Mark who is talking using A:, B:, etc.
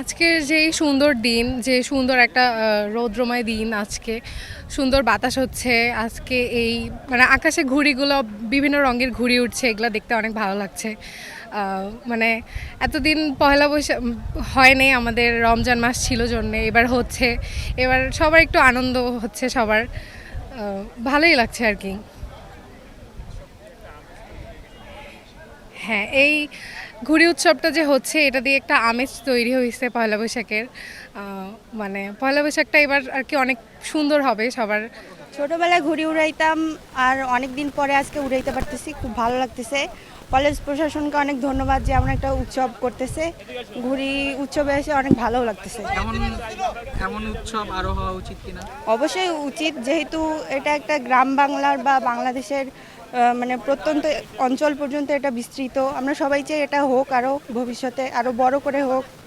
A: আজকের যেই সুন্দর দিন যে সুন্দর একটা রৌদ্রময় দিন আজকে, সুন্দর বাতাস হচ্ছে, আজকে এই মানে আকাশে ঘুড়িগুলো, বিভিন্ন রঙের ঘুড়ি উঠছে, এগুলো দেখতে অনেক ভালো লাগছে। মানে এতদিন পয়লা বৈশাখ হয়নি আমাদের রমজান মাস ছিল জন্যে, এবার হচ্ছে, এবার সবার একটু আনন্দ হচ্ছে সবার ভালোই লাগছে আর কি। হ্যাঁ এই ঘুড়ি উৎসবটা যে হচ্ছে এটা দিয়ে একটা আমেজ তৈরি হয়েছে পয়লা বৈশাখের। মানে পয়লা বৈশাখটা এবার আর কি অনেক সুন্দর হবে সবার।
B: ছোটোবেলায় ঘুড়ি উড়াইতাম আর অনেক দিন পরে আজকে উড়াইতে পারতেছি খুব ভালো লাগতেছে। কলেজ প্রশাসনকে অনেক ধন্যবাদ যে এমন একটা উৎসব করতেছে। ঘুড়ি উৎসবে এসে অনেক ভালো লাগতেছে।
C: এমন এমন উৎসব আরও হওয়া উচিত কিনা?
B: অবশ্যই উচিত যেহেতু এটা একটা গ্রাম বাংলার বা বাংলাদেশের মানে প্রত্যন্ত অঞ্চল পর্যন্ত এটা বিস্তৃত। আমরা সবাই চাই এটা হোক আরও ভবিষ্যতে আরও বড় করে হোক।